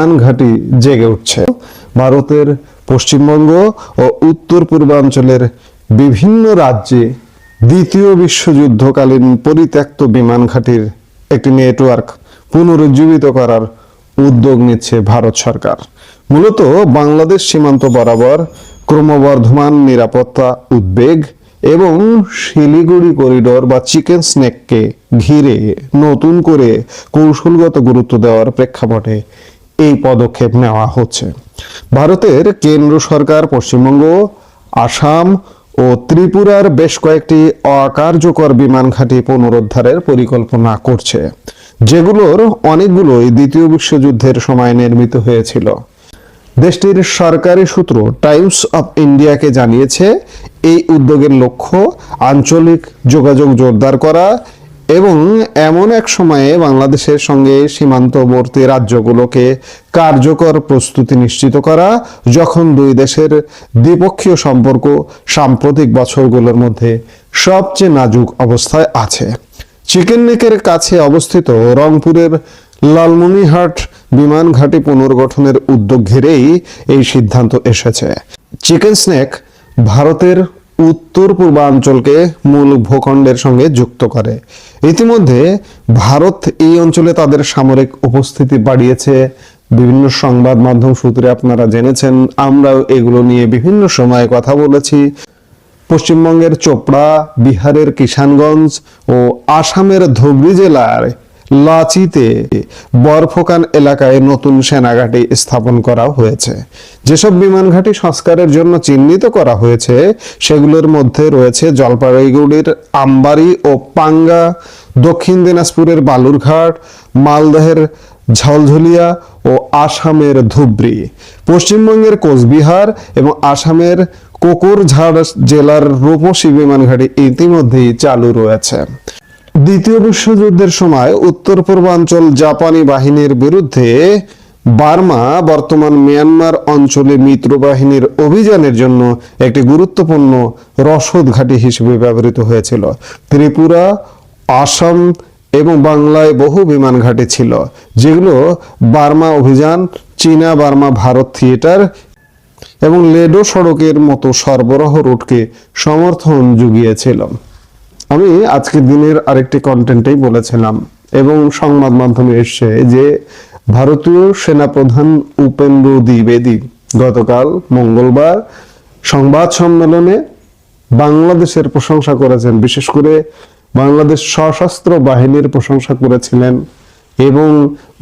বিমান ঘাঁটি জেগে উঠছে। ভারতের পশ্চিমবঙ্গ ও উত্তর পূর্বাঞ্চলের বিভিন্ন রাজ্যে দ্বিতীয় বিশ্বযুদ্ধকালীন পরিত্যক্ত বিমান ঘাঁটির একটি নেটওয়ার্ক পুনরুজ্জীবিত করার উদ্যোগ নিচ্ছে ভারত সরকার। মূলত বাংলাদেশ সীমান্ত বরাবর ক্রমবর্ধমান নিরাপত্তা উদ্বেগ এবং শিলিগুড়ি করিডোর বা চিকেন স্নেককে ঘিরে নতুন করে কৌশলগত গুরুত্ব দেওয়ার প্রেক্ষাপটে এই পদক্ষেপ নেওয়া হচ্ছে। ভারতের কেন্দ্র সরকার পশ্চিমবঙ্গ, আসাম ও ত্রিপুরার বেশ কয়েকটি অকার্যকর বিমান ঘাঁটি পুনরুদ্ধারের পরিকল্পনা করছে, যেগুলোর অনেকগুলোই দ্বিতীয় বিশ্বযুদ্ধের সময় নির্মিত হয়েছিল। দেশটির সরকারি সূত্র টাইমস অফ ইন্ডিয়াকে জানিয়েছে, এই উদ্যোগের লক্ষ্য আঞ্চলিক যোগাযোগ জোরদার করা এবং এমন এক সময়ে বাংলাদেশের সঙ্গে সীমান্তবর্তী রাজ্যগুলোকে কার্যকর প্রস্তুতি নিশ্চিত করা, যখন দুই দেশের দ্বিপক্ষীয় সম্পর্ক সাম্প্রতিক বছরগুলোর মধ্যে সবচেয়ে নাজুক অবস্থায় আছে। চিকেন নেকের কাছে অবস্থিত রংপুরের লালমনিহাট বিমান ঘাঁটি পুনর্গঠনের উদ্যোগ ঘিরেই এই সিদ্ধান্ত এসেছে। চিকেন স্নেক ভারতের উত্তর পূর্বাঞ্চলকে মূল ভূখণ্ডের সঙ্গে যুক্ত করে। ইতিমধ্যে ভারত এই অঞ্চলে তাদের সামরিক উপস্থিতি বাড়িয়েছে। বিভিন্ন সংবাদ মাধ্যম সূত্রে আপনারা জেনেছেন, আমরাও এগুলো নিয়ে বিভিন্ন সময় কথা বলেছি। পশ্চিমবঙ্গের চোপড়া, বিহারের কিষানগঞ্জ ও আসামের ধুবড়ি জেলার লাচিতে বরফকান এলাকায় নতুন সেনাঘাঁটি স্থাপন করা হয়েছে। যেসব বিমান ঘাঁটি সংস্কারের জন্য চিহ্নিত করা হয়েছে, সেগুলোর মধ্যে রয়েছে জলপাইগুড়ির আমবাড়ি ও পাঙ্গা, দক্ষিণ দিনাজপুরের বালুরঘাট, মালদহের ঝলঝলিয়া ও আসামের ধুবড়ি, পশ্চিমবঙ্গের কোচবিহার এবং আসামের কোকরঝাড় জেলার রূপসী বিমান ঘাঁটি ইতিমধ্যেই চালু রয়েছে। দ্বিতীয় বিশ্বযুদ্ধের সময় উত্তর পূর্বাঞ্চল জাপানি বাহিনীর বিরুদ্ধে বার্মা, বর্তমান মিয়ানমার অঞ্চলে মিত্র বাহিনীর অভিযানের জন্য একটি গুরুত্বপূর্ণ রসদ ঘাঁটি হিসেবে ব্যবহৃত হয়েছিল। ত্রিপুরা, আসাম এবং বাংলায় বহু বিমান ঘাঁটি ছিল, যেগুলো বার্মা অভিযান, চীনা বার্মা ভারত থিয়েটার এবং লেডো সড়কের মতো সরবরাহ রুটকে সমর্থন জুগিয়েছিল। আমি আজকের দিনের আরেকটি কন্টেন্টেই বলেছিলাম এবং সংবাদ মাধ্যমে এসছে যে ভারতীয় সেনাপ্রধান উপেন্দ্র দ্বিবেদী গতকাল মঙ্গলবার সংবাদ সম্মেলনে বাংলাদেশের প্রশংসা করেছেন। বিশেষ করে বাংলাদেশ সশস্ত্র বাহিনীর প্রশংসা করেছিলেন এবং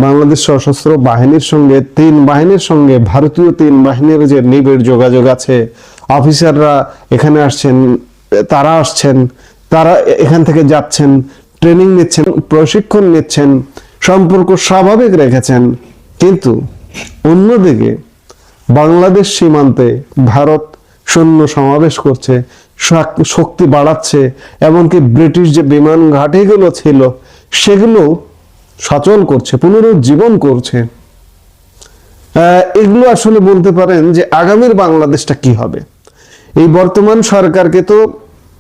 বাংলাদেশ সশস্ত্র বাহিনীর সঙ্গে তিন বাহিনীর সঙ্গে, ভারতীয় তিন বাহিনীর যে নিবিড় যোগাযোগ আছে, অফিসাররা এখানে আসছেন, তারা আসছেন। তারা এখান থেকে যাচ্ছেন ট্রেনিং নিচ্ছেন, প্রশিক্ষণ নিচ্ছেন, সম্পর্ক স্বাভাবিক রেখেছেন। কিন্তু অন্যদিকে বাংলাদেশ সীমান্তে ভারত সৈন্য সমাবেশ করছে শক্তি বাড়াচ্ছে, এমনকি ব্রিটিশ যে বিমান ঘাটিগুলো ছিল, সেগুলো সচল করছে, পুনরুজ্জীবন করছে। এগুলো আসলে বলতে পারেন যে আগামীর বাংলাদেশটা কি হবে? এই বর্তমান সরকারকে তো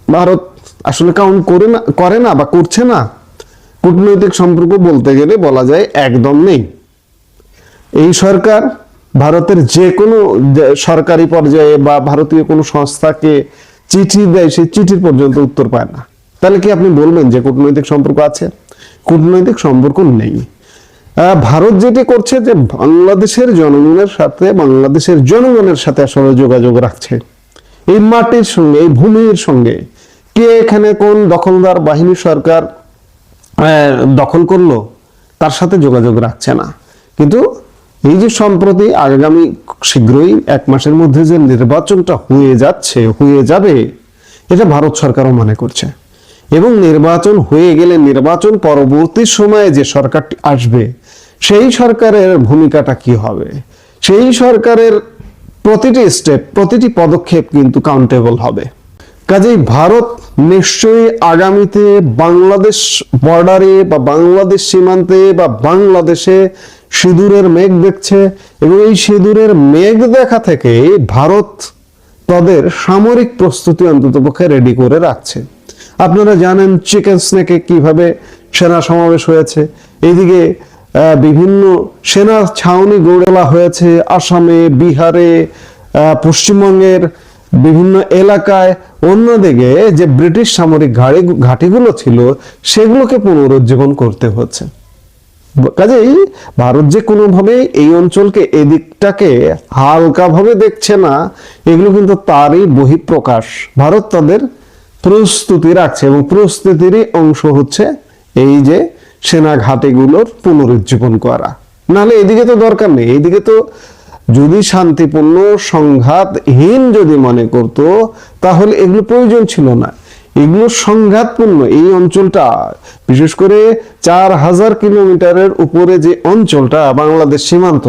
ভারত আসলে কাউন্ট করে না করে না বা করছে না, কূটনৈতিক সম্পর্ক বলতে গেলে বলা যায় একদম নেই। এই সরকার ভারতের যে কোনো সরকারি পর্যায়ে বা ভারতীয় কোনো সংস্থাকে চিঠি দেয়, সেই চিঠির পর্যন্ত উত্তর পায় না। তাহলে কি আপনি বলবেন যে কূটনৈতিক সম্পর্ক আছে? কূটনৈতিক সম্পর্ক নেই। ভারত যেটি করছে যে বাংলাদেশের জনগণের সাথে, বাংলাদেশের জনগণের সাথে আসলে যোগাযোগ রাখছে। এই মাটির সঙ্গে, এই ভূমির সঙ্গে কে এখানে কোন দখলদার বাহিনী সরকার দখল করল, তার সাথে যোগাযোগ রাখছে না। কিন্তু এই যে সম্প্রতি আগামী শীঘ্রই এক মাসের মধ্যে যে নির্বাচনটা হয়ে যাচ্ছে, হয়ে যাবে, এটা ভারত সরকারও মনে করছে। এবং নির্বাচন হয়ে গেলে নির্বাচন পরবর্তী সময়ে যে সরকারটি আসবে, সেই সরকারের ভূমিকাটা কি হবে? সেই সরকারের প্রতিটি স্টেপ প্রতিটি পদক্ষেপ কিন্তু কাউন্টেবল হবে। কাজেই ভারত নিশ্চয়ই আগামীতে বাংলাদেশ বর্ডারে বা বাংলাদেশ সীমান্তে বা বাংলাদেশে সিঁদুরের মেঘ দেখছে এবং এই সিঁদুরের মেঘ দেখা থেকে ভারত তাদের সামরিক প্রস্তুতি অন্ততপক্ষে রেডি করে রাখছে। আপনারা জানেন চিকেন স্নেকে কীভাবে সেনা সমাবেশ হয়েছে। এইদিকে বিভিন্ন সেনা ছাউনি গড়ে হয়েছে আসামে, বিহারে পশ্চিমবঙ্গের বিভিন্ন এলাকায় অন্যদিকে যে ব্রিটিশ সামরিক ঘাড়ি ঘাঁটিগুলো ছিল, সেগুলোকে পুনরুজ্জীবন করতে হচ্ছে। কাজেই ভারত যে কোনোভাবে এই অঞ্চলকে এদিকটাকে হালকাভাবে দেখছে না, এগুলো কিন্তু তারই বহিঃপ্রকাশ। ভারত তাদের প্রস্তুতি রাখছে এবং প্রস্তুতিরই অংশ হচ্ছে এই যে সেনা ঘাটিগুলোর পুনরুজ্জীবন করা। নাহলে এদিকে তো দরকার নেই, এদিকে তো যদি শান্তিপূর্ণ সংঘাতহীন যদি মনে করত, তাহলে এগুলো প্রয়োজন ছিল না। এগুলো সংঘাতপূর্ণ এই অঞ্চলটা। বিশেষ করে চার হাজার কিলোমিটারের উপরে যে অঞ্চলটা বাংলাদেশ সীমান্ত,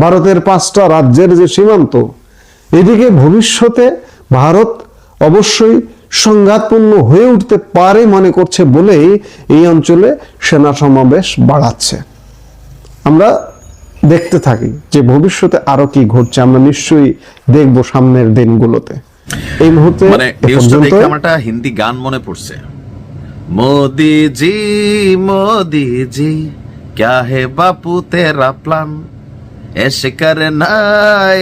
ভারতের পাঁচটা রাজ্যের যে সীমান্ত, এদিকে ভবিষ্যতে ভারত অবশ্যই সংঘাতপূর্ণ হয়ে উঠতে পারে মনে করছে বলেই এই অঞ্চলে সেনা সমাবেশ বাড়াচ্ছে। আমরা দেখতে থাকি যে ভবিষ্যতে আরো কি ঘটছে আমরা নিশ্চয়ই দেখব সামনের দিনগুলোতে এই মুহূর্তে মানে এ নিউজটা পর্যন্ত দেখে আমার একটা হিন্দি গান মনে পড়ছে মোদি জি মোদি জি क्या है बापू तेरा প্ল্যান এসে করে না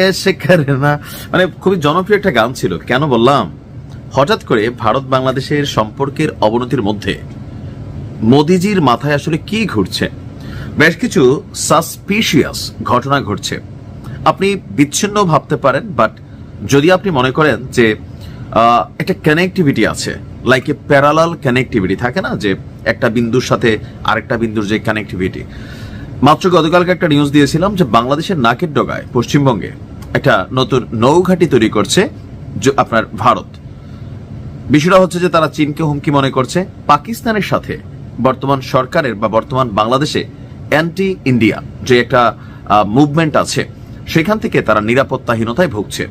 এসে করে না মানে খুবই জনপ্রিয় একটা গান ছিল কেন বললাম হঠাৎ করে ভারত বাংলাদেশের সম্পর্কের অবনতির মধ্যে মোদিজির মাথায় আসলে কি ঘুরছে বেশ কিছু সাসপিশিয়াস ঘটনা ঘটছে। আপনি বিচ্ছিন্ন ভাবতে পারেন বাট যদি আপনি মনে করেন যে একটা কানেক্টিভিটি আছে লাইক এ প্যারালাল কানেক্টিভিটি থাকে না? যে একটা বিন্দুর সাথে আরেকটা বিন্দুর যে কানেক্টিভিটি মাত্র গতকালকে একটা নিউজ দিয়েছিলাম যে বাংলাদেশের নাকের ডগায় পশ্চিমবঙ্গে একটা নতুন নৌঘাটি তৈরি করছে আপনার ভারত। বিষয়টা হচ্ছে যে তারা চীনকে হুমকি মনে করছে। পাকিস্তানের সাথে বর্তমান সরকারের বা বর্তমান বাংলাদেশে অ্যান্টি ইন্ডিয়া যে একটা মুভমেন্ট আছে, সেখান থেকে তারা নিরাপত্তাহীনতায় ভুগছে।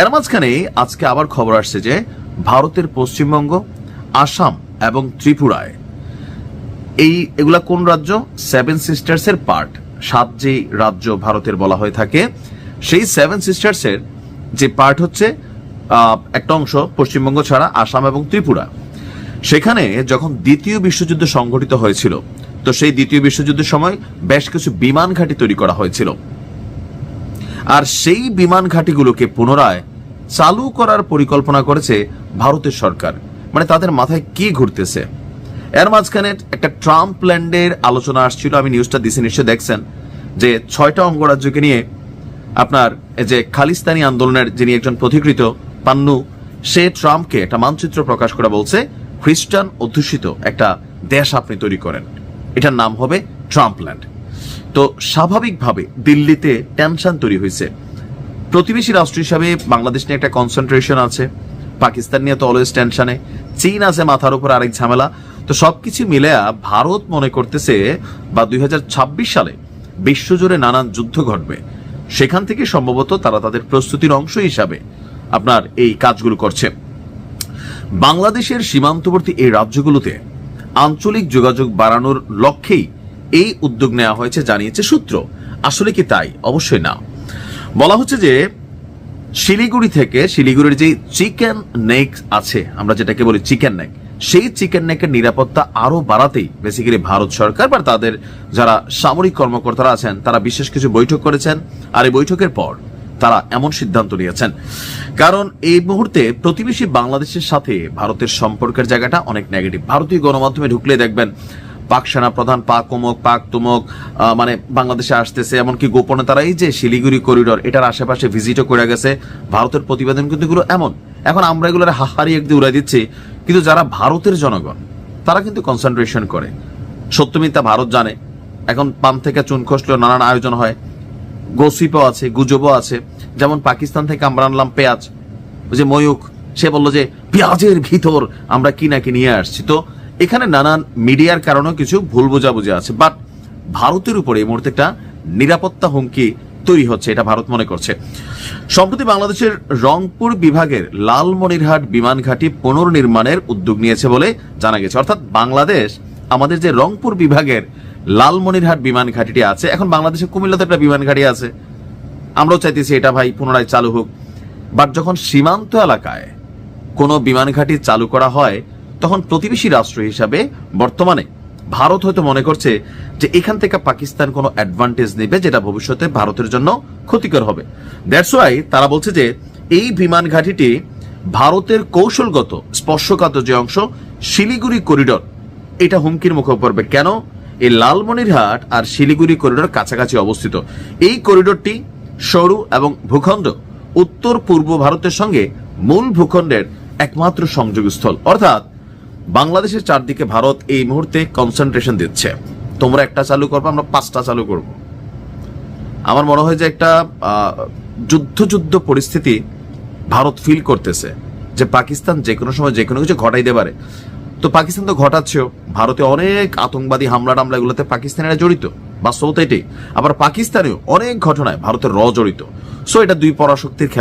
এর মাঝখানে আজকে আবার খবর আসছে যে, ভারতের পশ্চিমবঙ্গ, আসাম এবং ত্রিপুরায়, এই, এগুলা কোন রাজ্য? সেভেন সিস্টার্স এর পার্ট সাত যে রাজ্য ভারতের বলা হয়ে থাকে, সেই সেভেন সিস্টার্স এর যে পার্ট হচ্ছে একটা অংশ পশ্চিমবঙ্গ ছাড়া আসাম এবং ত্রিপুরা। সেখানে যখন দ্বিতীয় বিশ্বযুদ্ধ সংঘটিত হয়েছিল তো সেই দ্বিতীয় বিশ্বযুদ্ধের সময় বেশ কিছু বিমান ঘাঁটি তৈরি করা হয়েছিল। আর সেই বিমান ঘাঁটিগুলোকে পুনরায় চালু করার পরিকল্পনা করেছে ভারতের সরকার। মানে তাদের মাথায় কি ঘুরতেছে? এর মাঝখানে একটা ট্রাম্প ল্যান্ডের আলোচনা আসছিল, আমি নিউজটা দিছি নিশ্চয় দেখছেন, যে ছয়টা অঙ্গরাজ্যকে নিয়ে আপনার যে খালিস্তানি আন্দোলনের যিনি একজন পথিকৃত পান্নু, সে ট্রাম্পকে একটা মানচিত্র প্রকাশ করে বলছে, খ্রিস্টান অধ্যুষিত একটা দেশ আপনি তৈরি করেন। এটার নাম হবে ট্রাম্পল্যান্ড। তো স্বাভাবিকভাবে দিল্লিতে টেনশন তৈরি হয়েছে। প্রতিবেশী রাষ্ট্র হিসাবে বাংলাদেশ নিয়ে একটা কনসেন্ট্রেশন আছে, পাকিস্তান নিয়ে তো অলওয়েজ টেনশনে চীন আছে মাথার উপর আরেক ঝামেলা। তো সবকিছু মিলে ভারত মনে করতেছে বা দুই হাজার ছাব্বিশ সালে বিশ্বজুড়ে নানান যুদ্ধ ঘটবে। সেখান থেকে সম্ভবত তারা তাদের প্রস্তুতির অংশ হিসাবে আপনার এই কাজগুলো করছে। বাংলাদেশের সীমান্তবর্তী এই রাজ্যগুলোতে আঞ্চলিক যোগাযোগ বাড়ানোর লক্ষ্যেই এই উদ্যোগ নেওয়া হয়েছে জানিয়েছে সূত্র। আসলে কি তাই? অবশ্যই না। বলা হচ্ছে যে, শিলিগুড়ি থেকে শিলিগুড়ির যে চিকেন নেক আছে, আমরা যেটাকে বলি চিকেন নেক, সেই চিকেন নেকের নিরাপত্তা আরও বাড়াতেই বেসিক্যালি ভারত সরকার বা তাদের যারা সামরিক কর্মকর্তারা আছেন, তারা বিশেষ কিছু বৈঠক করেছেন। আর এই বৈঠকের পর তারা এমন সিদ্ধান্ত নিয়েছেন। কারণ এই মুহূর্তে প্রতিবেশী বাংলাদেশের সাথে ভারতের সম্পর্কের জায়গাটা অনেক নেগেটিভ ভারতীয় গণমাধ্যমে ঢুকলে দেখবেন, পাক সেনা প্রধান পাক অমুক পাক তুমক মানে বাংলাদেশে আসতেছে, এমনকি গোপনে তারা এই যে শিলিগুড়ি করিডোর এটার আশেপাশে ভিজিটও করে গেছে। ভারতের প্রতিবেদন কিন্তু এগুলো এমন। এখন আমরা এগুলোর হাহারি একদিন উড়াই দিচ্ছি। কিন্তু যারা ভারতের জনগণ, তারা কিন্তু কনসেন্ট্রেশন করে। সত্যমিথ্যা ভারত জানে। এখন পান থেকে চুন খসলেও নানান আয়োজন হয়। গসিপও আছে, গুজবও আছে। যেমন পাকিস্তান থেকে আমরা আনলাম পেঁয়াজ। যে ময়ূক সে বলল যে, পেঁয়াজের ভিতর আমরা কি নাকি নিয়ে আসছি? তো এখানে নানান মিডিয়ার কারণেও কিছু ভুল বোঝাবুঝি আছে। বাট ভারতের উপরে এই মুহূর্তে একটা নিরাপত্তা হুমকি তৈরি হচ্ছে, এটা ভারত মনে করছে। সম্প্রতি বাংলাদেশের রংপুর বিভাগের লালমনিরহাট বিমান ঘাঁটি পুনর্নির্মাণের উদ্যোগ নিয়েছে বলে জানা গেছে। অর্থাৎ বাংলাদেশ আমাদের যে রংপুর বিভাগের লালমনিরহাট বিমান ঘাঁটিটি আছে। এখন বাংলাদেশে কুমিল্লাতে একটা বিমান ঘাঁটি আছে। আমরাও চাইতেছি এটা ভাই পুনরায় চালু হোক। বাট যখন সীমান্ত এলাকায় কোনো বিমান ঘাঁটি চালু করা হয়, তখন প্রতিবেশী রাষ্ট্র হিসাবে বর্তমানে ভারত হয়তো মনে করছে যে এখান থেকে পাকিস্তান কোনো অ্যাডভান্টেজ নেবে যেটা ভবিষ্যতে ভারতের জন্য ক্ষতিকর হবে। দ্যাটস ওয়াই তারা বলছে যে এই বিমান ঘাঁটিটি ভারতের কৌশলগত স্পর্শকাতর যে অংশ, শিলিগুড়ি করিডর, এটা হুমকির মুখে পড়বে। কেন? এই লালমনিরহাট আর শিলিগুড়ি করিডোর কাছাকাছি অবস্থিত। এই করিডোরটি সরু এবং ভূখণ্ড। উত্তর পূর্ব ভারতের সঙ্গে মূল ভূখণ্ডের একমাত্র সংযোগস্থল। অর্থাৎ বাংলাদেশের চারদিকে ভারত এই মুহূর্তে কনসেন্ট্রেশন দিচ্ছে। তোমরা একটা চালু করব, আমরা পাঁচটা চালু করব। আমার মনে হয় যে একটা যুদ্ধ যুদ্ধ পরিস্থিতি ভারত ফিল করতেছে। যে পাকিস্তান যে কোনো সময় যে কোনো কিছু ঘটাইতে পারে। তো পাকিস্তান তো ঘটাচ্ছেও। ভারতে অনেক আতঙ্কবাদী হামলা টামলা এগুলোতে পাকিস্তানিরা জড়িত। বাস্তবতা এটাই। আবার পাকিস্তানেও অনেক ঘটনায় ভারতের র জড়িত। সো এটা দুই পরাশক্তির খেলা।